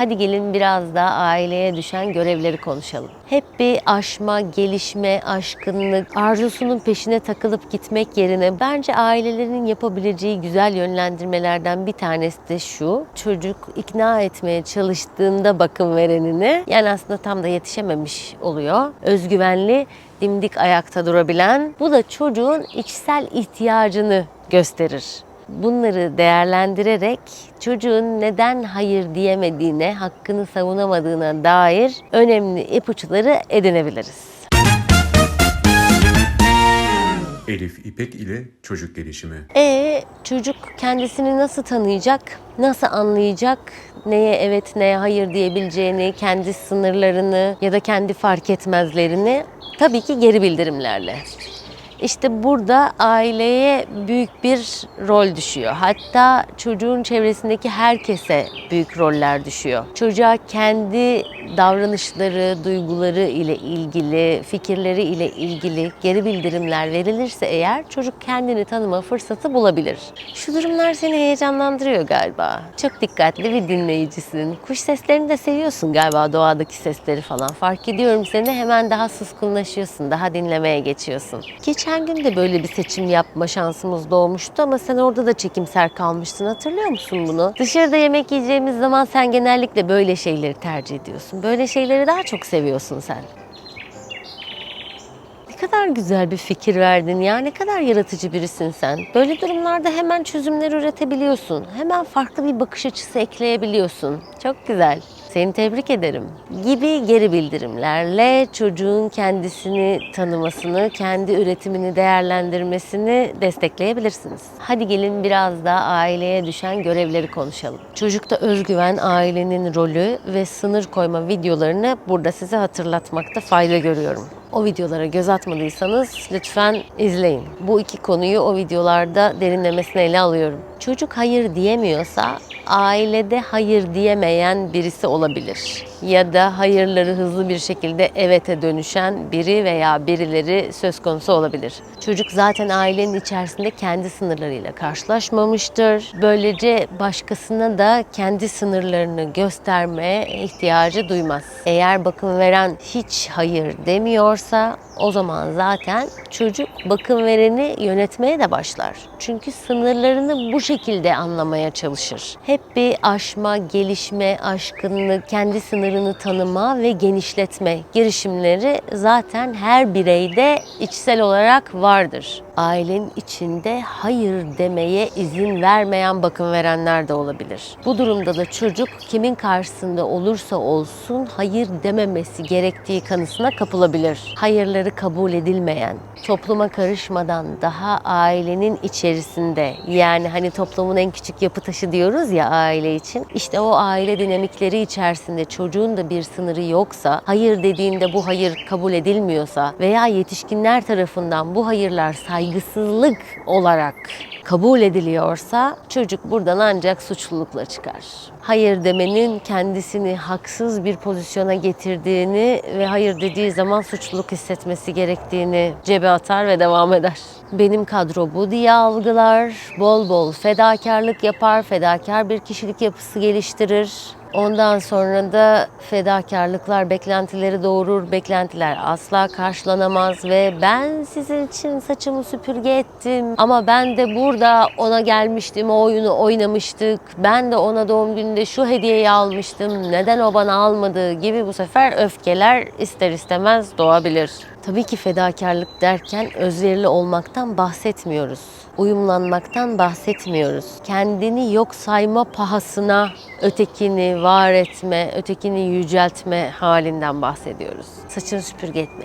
Hadi gelin biraz da aileye düşen görevleri konuşalım. Hep bir aşma, gelişme, aşkınlık, arzusunun peşine takılıp gitmek yerine bence ailelerin yapabileceği güzel yönlendirmelerden bir tanesi de şu. Çocuk ikna etmeye çalıştığında bakım verenini yani aslında tam da yetişememiş oluyor. Özgüvenli, dimdik ayakta durabilen. Bu da çocuğun içsel ihtiyacını gösterir. Bunları değerlendirerek çocuğun neden hayır diyemediğine, hakkını savunamadığına dair önemli ipuçları edinebiliriz. Elif İpek ile çocuk gelişimi. E çocuk kendisini nasıl tanıyacak, nasıl anlayacak, neye evet neye hayır diyebileceğini, kendi sınırlarını ya da kendi fark etmezlerini tabii ki geri bildirimlerle. İşte burada aileye büyük bir rol düşüyor. Hatta çocuğun çevresindeki herkese büyük roller düşüyor. Çocuğa kendi davranışları, duyguları ile ilgili, fikirleri ile ilgili geri bildirimler verilirse eğer çocuk kendini tanıma fırsatı bulabilir. Şu durumlar seni heyecanlandırıyor galiba. Çok dikkatli bir dinleyicisin. Kuş seslerini de seviyorsun galiba doğadaki sesleri falan. Fark ediyorum seni hemen daha suskunlaşıyorsun, daha dinlemeye geçiyorsun. Geçen gün de böyle bir seçim yapma şansımız doğmuştu ama sen orada da çekimser kalmıştın. Hatırlıyor musun bunu? Dışarıda yemek yiyeceğimiz zaman sen genellikle böyle şeyleri tercih ediyorsun. Böyle şeyleri daha çok seviyorsun sen. Kadar güzel bir fikir verdin ya. Ne kadar yaratıcı birisin sen. Böyle durumlarda hemen çözümler üretebiliyorsun. Hemen farklı bir bakış açısı ekleyebiliyorsun. Çok güzel. Seni tebrik ederim. Gibi geri bildirimlerle çocuğun kendisini tanımasını, kendi üretimini değerlendirmesini destekleyebilirsiniz. Hadi gelin biraz da aileye düşen görevleri konuşalım. Çocukta özgüven, ailenin rolü ve sınır koyma videolarını burada size hatırlatmakta fayda görüyorum. O videolara göz atmadıysanız lütfen izleyin. Bu iki konuyu o videolarda derinlemesine ele alıyorum. Çocuk hayır diyemiyorsa ailede hayır diyemeyen birisi olabilir. Ya da hayırları hızlı bir şekilde evete dönüşen biri veya birileri söz konusu olabilir. Çocuk zaten ailenin içerisinde kendi sınırlarıyla karşılaşmamıştır. Böylece başkasına da kendi sınırlarını göstermeye ihtiyacı duymaz. Eğer bakım veren hiç hayır demiyorsa o zaman zaten çocuk bakım vereni yönetmeye de başlar. Çünkü sınırlarını bu şekilde anlamaya çalışır. Hep bir aşma, gelişme, aşkınlık, kendi sınırını tanıma ve genişletme girişimleri zaten her bireyde içsel olarak vardır. Ailenin içinde hayır demeye izin vermeyen bakım verenler de olabilir. Bu durumda da çocuk kimin karşısında olursa olsun hayır dememesi gerektiği kanısına kapılabilir. Hayırları kabul edilmeyen, topluma karışmadan daha ailenin içerisinde yani hani toplumun en küçük yapı taşı diyoruz ya aile için. İşte o aile dinamikleri içerisinde çocuğun da bir sınırı yoksa, hayır dediğinde bu hayır kabul edilmiyorsa veya yetişkinler tarafından bu hayırlar saygısızlık olarak kabul ediliyorsa çocuk buradan ancak suçlulukla çıkar. Hayır demenin kendisini haksız bir pozisyona getirdiğini ve hayır dediği zaman suçluluk hissetmesi gerektiğini cebe atar ve devam eder. Benim kadro bu diye algılar, bol bol fedakarlık yapar, fedakar bir kişilik yapısı geliştirir. Ondan sonra da fedakarlıklar beklentileri doğurur. Beklentiler asla karşılanamaz ve ben sizin için saçımı süpürge ettim ama ben de burada ona gelmiştim, o oyunu oynamıştık. Ben de ona doğum gününde şu hediyeyi almıştım. Neden o bana almadı gibi bu sefer öfkeler ister istemez doğabilir. Tabii ki fedakarlık derken özverili olmaktan bahsetmiyoruz. Uyumlanmaktan bahsetmiyoruz. Kendini yok sayma pahasına ötekini var etme, ötekini yüceltme halinden bahsediyoruz. Saçını süpürge etme.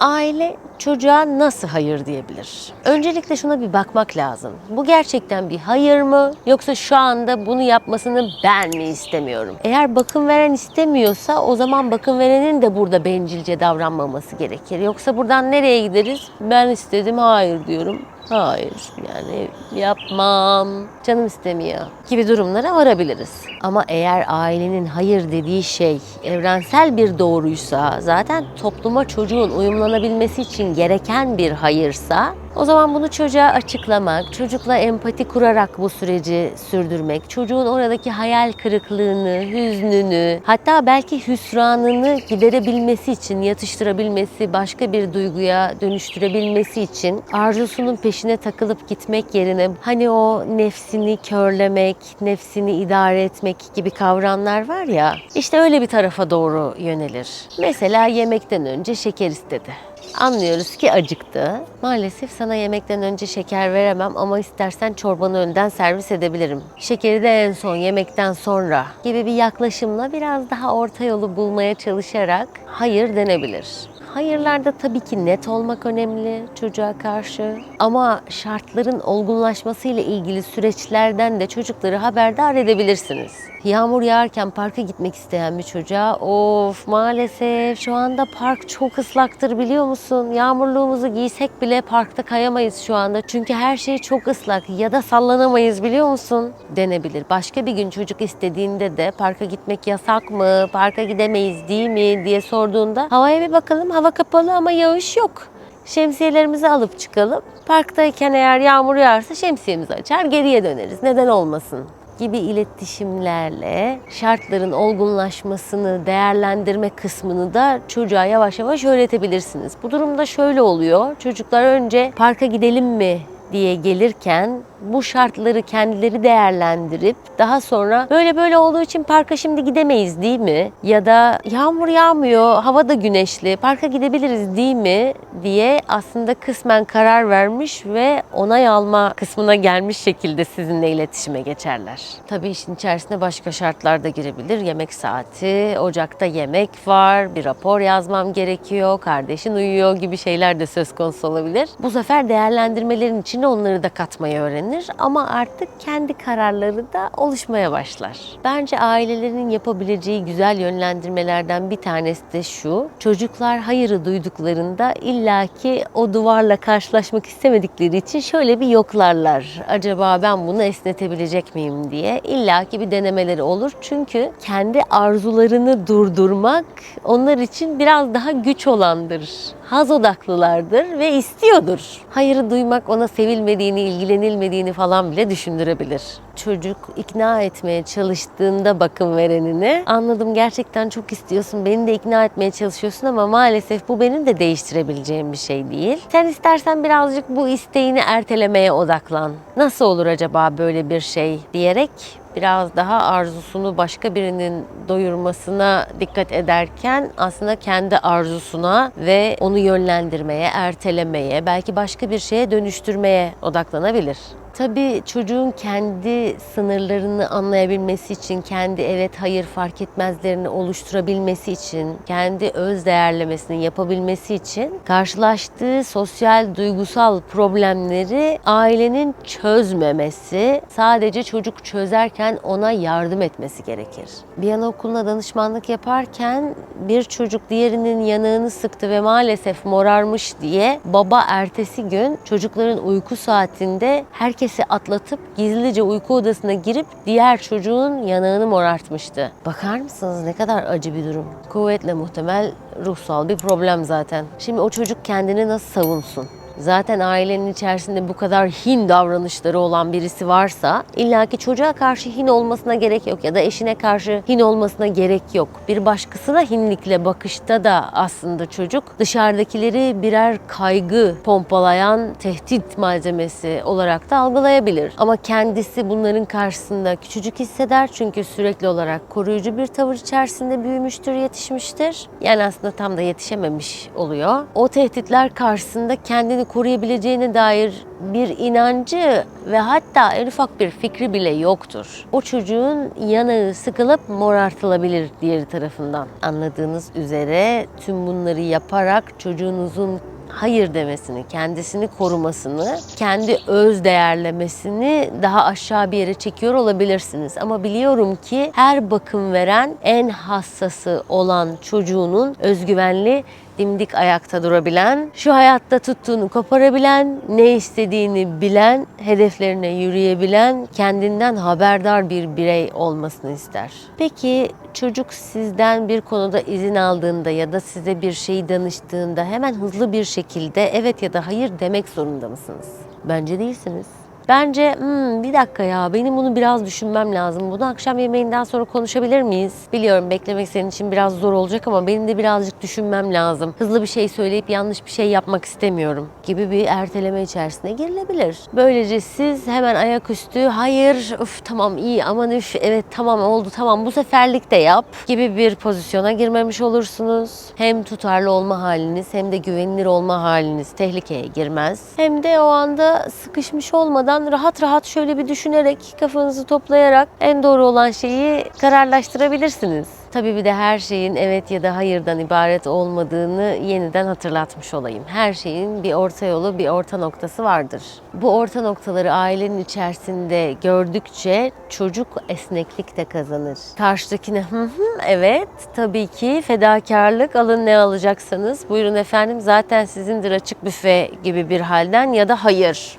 Aile çocuğa nasıl hayır diyebilir? Öncelikle şuna bir bakmak lazım. Bu gerçekten bir hayır mı yoksa şu anda bunu yapmasını ben mi istemiyorum? Eğer bakım veren istemiyorsa o zaman bakım verenin de burada bencilce davranmaması gerekir. Yoksa buradan nereye gideriz? Ben istedim hayır diyorum. Hayır yani yapmam, canım istemiyor gibi durumlara varabiliriz. Ama eğer ailenin hayır dediği şey evrensel bir doğruysa, zaten topluma çocuğun uyumlanabilmesi için gereken bir hayırsa O zaman bunu çocuğa açıklamak, çocukla empati kurarak bu süreci sürdürmek, çocuğun oradaki hayal kırıklığını, hüznünü, hatta belki hüsranını giderebilmesi için, yatıştırabilmesi, başka bir duyguya dönüştürebilmesi için arzusunun peşine takılıp gitmek yerine hani o nefsini körlemek, nefsini idare etmek gibi kavramlar var ya, işte öyle bir tarafa doğru yönelir. Mesela yemekten önce şeker istedi. Anlıyoruz ki acıktı. Maalesef sana yemekten önce şeker veremem ama istersen çorbanı önden servis edebilirim. Şekeri de en son yemekten sonra gibi bir yaklaşımla biraz daha orta yolu bulmaya çalışarak hayır denebilir. Hayırlarda tabii ki net olmak önemli çocuğa karşı. Ama şartların olgunlaşmasıyla ilgili süreçlerden de çocukları haberdar edebilirsiniz. Yağmur yağarken parka gitmek isteyen bir çocuğa of maalesef şu anda park çok ıslaktır biliyor musun? Yağmurluğumuzu giysek bile parkta kayamayız şu anda. Çünkü her şey çok ıslak ya da sallanamayız biliyor musun? Denebilir. Başka bir gün çocuk istediğinde de parka gitmek yasak mı? Parka gidemeyiz değil mi? diye sorduğunda havaya bir bakalım hava kapalı ama yağış yok. Şemsiyelerimizi alıp çıkalım. Parktayken eğer yağmur yağarsa şemsiyemizi açar geriye döneriz. Neden olmasın? gibi iletişimlerle şartların olgunlaşmasını değerlendirme kısmını da çocuğa yavaş yavaş öğretebilirsiniz. Bu durumda şöyle oluyor. Çocuklar önce parka gidelim mi diye gelirken bu şartları kendileri değerlendirip daha sonra böyle böyle olduğu için parka şimdi gidemeyiz değil mi? Ya da yağmur yağmıyor, hava da güneşli, parka gidebiliriz değil mi? diye aslında kısmen karar vermiş ve onay alma kısmına gelmiş şekilde sizinle iletişime geçerler. Tabii işin içerisine başka şartlar da girebilir. Yemek saati, ocakta yemek var, bir rapor yazmam gerekiyor, kardeşin uyuyor gibi şeyler de söz konusu olabilir. Bu sefer değerlendirmelerin içine onları da katmayı öğrenir ama artık kendi kararları da oluşmaya başlar. Bence ailelerin yapabileceği güzel yönlendirmelerden bir tanesi de şu. Çocuklar hayırı duyduklarında illaki o duvarla karşılaşmak istemedikleri için şöyle bir yoklarlar. Acaba ben bunu esnetebilecek miyim diye. illaki bir denemeleri olur. Çünkü kendi arzularını durdurmak onlar için biraz daha güç olandır. Haz odaklılardır ve istiyordur. Hayırı duymak ona sevilmediğini, ilgilenilmediğini falan bile düşündürebilir. Çocuk ikna etmeye çalıştığında bakım verenini anladım gerçekten çok istiyorsun, beni de ikna etmeye çalışıyorsun ama maalesef bu benim de değiştirebileceğim bir şey değil. Sen istersen birazcık bu isteğini ertelemeye odaklan. Nasıl olur acaba böyle bir şey diyerek biraz daha arzusunu başka birinin doyurmasına dikkat ederken aslında kendi arzusuna ve onu yönlendirmeye, ertelemeye, belki başka bir şeye dönüştürmeye odaklanabilir. Tabii çocuğun kendi sınırlarını anlayabilmesi için, kendi evet hayır fark etmezlerini oluşturabilmesi için, kendi öz değerlemesini yapabilmesi için karşılaştığı sosyal duygusal problemleri ailenin çözmemesi, sadece çocuk çözerken ona yardım etmesi gerekir. Bir anaokuluna danışmanlık yaparken bir çocuk diğerinin yanağını sıktı ve maalesef morarmış diye baba ertesi gün çocukların uyku saatinde herkesi atlatıp gizlice uyku odasına girip diğer çocuğun yanağını morartmıştı. Bakar mısınız ne kadar acı bir durum. Kuvvetle muhtemel ruhsal bir problem zaten. Şimdi o çocuk kendini nasıl savunsun? Zaten ailenin içerisinde bu kadar hin davranışları olan birisi varsa illaki çocuğa karşı hin olmasına gerek yok ya da eşine karşı hin olmasına gerek yok. Bir başkasına hinlikle bakışta da aslında çocuk dışarıdakileri birer kaygı pompalayan tehdit malzemesi olarak da algılayabilir. Ama kendisi bunların karşısında küçücük hisseder çünkü sürekli olarak koruyucu bir tavır içerisinde büyümüştür, yetişmiştir. Yani aslında tam da yetişememiş oluyor. O tehditler karşısında kendini koruyabileceğine dair bir inancı ve hatta en ufak bir fikri bile yoktur. O çocuğun yanağı sıkılıp morartılabilir diğeri tarafından. Anladığınız üzere tüm bunları yaparak çocuğunuzun hayır demesini, kendisini korumasını, kendi öz değerlemesini daha aşağı bir yere çekiyor olabilirsiniz. Ama biliyorum ki her bakım veren en hassası olan çocuğunun özgüvenli dimdik ayakta durabilen, şu hayatta tuttuğunu koparabilen, ne istediğini bilen, hedeflerine yürüyebilen, kendinden haberdar bir birey olmasını ister. Peki çocuk sizden bir konuda izin aldığında ya da size bir şey danıştığında hemen hızlı bir şekilde evet ya da hayır demek zorunda mısınız? Bence değilsiniz. Bence "Hmm, bir dakika ya benim bunu biraz düşünmem lazım. Bunu akşam yemeğinden sonra konuşabilir miyiz? Biliyorum beklemek senin için biraz zor olacak ama benim de birazcık düşünmem lazım. Hızlı bir şey söyleyip yanlış bir şey yapmak istemiyorum gibi bir erteleme içerisine girilebilir. Böylece siz hemen ayaküstü hayır üf tamam iyi aman üf evet tamam oldu tamam bu seferlik de yap gibi bir pozisyona girmemiş olursunuz. Hem tutarlı olma haliniz hem de güvenilir olma haliniz tehlikeye girmez. Hem de o anda sıkışmış olmadan rahat rahat şöyle bir düşünerek kafanızı toplayarak en doğru olan şeyi kararlaştırabilirsiniz. Tabii bir de her şeyin evet ya da hayırdan ibaret olmadığını yeniden hatırlatmış olayım. Her şeyin bir orta yolu, bir orta noktası vardır. Bu orta noktaları ailenin içerisinde gördükçe çocuk esneklik de kazanır. Karşıdakine hı hı evet tabii ki fedakarlık alın ne alacaksanız buyurun efendim zaten sizindir açık büfe gibi bir halden ya da hayır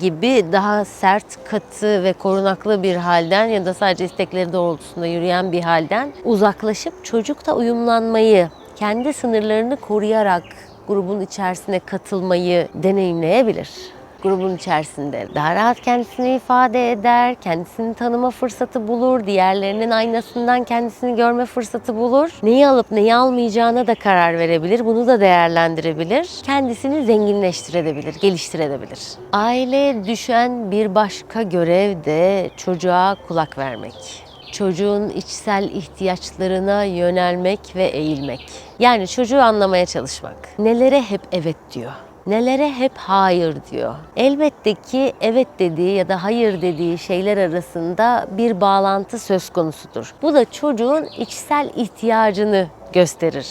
gibi daha sert, katı ve korunaklı bir halden ya da sadece istekleri doğrultusunda yürüyen bir halden uzaklaşıp çocukta uyumlanmayı, kendi sınırlarını koruyarak grubun içerisine katılmayı deneyimleyebilir. Grubun içerisinde daha rahat kendisini ifade eder, kendisini tanıma fırsatı bulur, diğerlerinin aynasından kendisini görme fırsatı bulur. Neyi alıp neyi almayacağına da karar verebilir, bunu da değerlendirebilir. Kendisini zenginleştirebilir, geliştirebilir. Aileye düşen bir başka görev de çocuğa kulak vermek çocuğun içsel ihtiyaçlarına yönelmek ve eğilmek. Yani çocuğu anlamaya çalışmak. Nelere hep evet diyor. Nelere hep hayır diyor. Elbette ki evet dediği ya da hayır dediği şeyler arasında bir bağlantı söz konusudur. Bu da çocuğun içsel ihtiyacını gösterir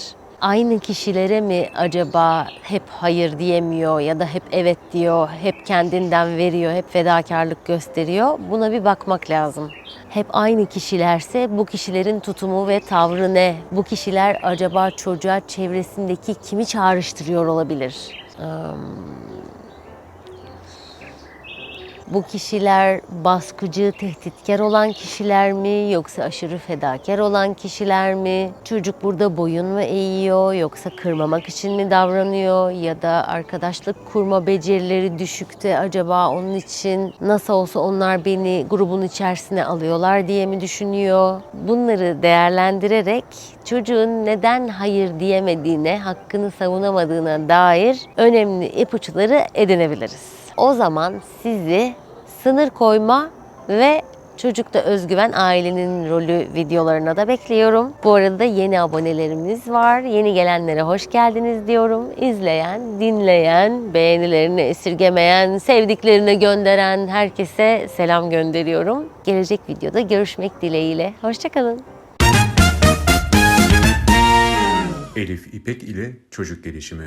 aynı kişilere mi acaba hep hayır diyemiyor ya da hep evet diyor, hep kendinden veriyor, hep fedakarlık gösteriyor? Buna bir bakmak lazım. Hep aynı kişilerse bu kişilerin tutumu ve tavrı ne? Bu kişiler acaba çocuğa çevresindeki kimi çağrıştırıyor olabilir? Um, Bu kişiler baskıcı, tehditkar olan kişiler mi yoksa aşırı fedakar olan kişiler mi? Çocuk burada boyun mu eğiyor yoksa kırmamak için mi davranıyor ya da arkadaşlık kurma becerileri düşükte acaba onun için nasıl olsa onlar beni grubun içerisine alıyorlar diye mi düşünüyor? Bunları değerlendirerek çocuğun neden hayır diyemediğine, hakkını savunamadığına dair önemli ipuçları edinebiliriz. O zaman sizi sınır koyma ve çocukta özgüven ailenin rolü videolarına da bekliyorum. Bu arada yeni abonelerimiz var. Yeni gelenlere hoş geldiniz diyorum. İzleyen, dinleyen, beğenilerini esirgemeyen, sevdiklerine gönderen herkese selam gönderiyorum. Gelecek videoda görüşmek dileğiyle. Hoşçakalın. Elif İpek ile çocuk gelişimi.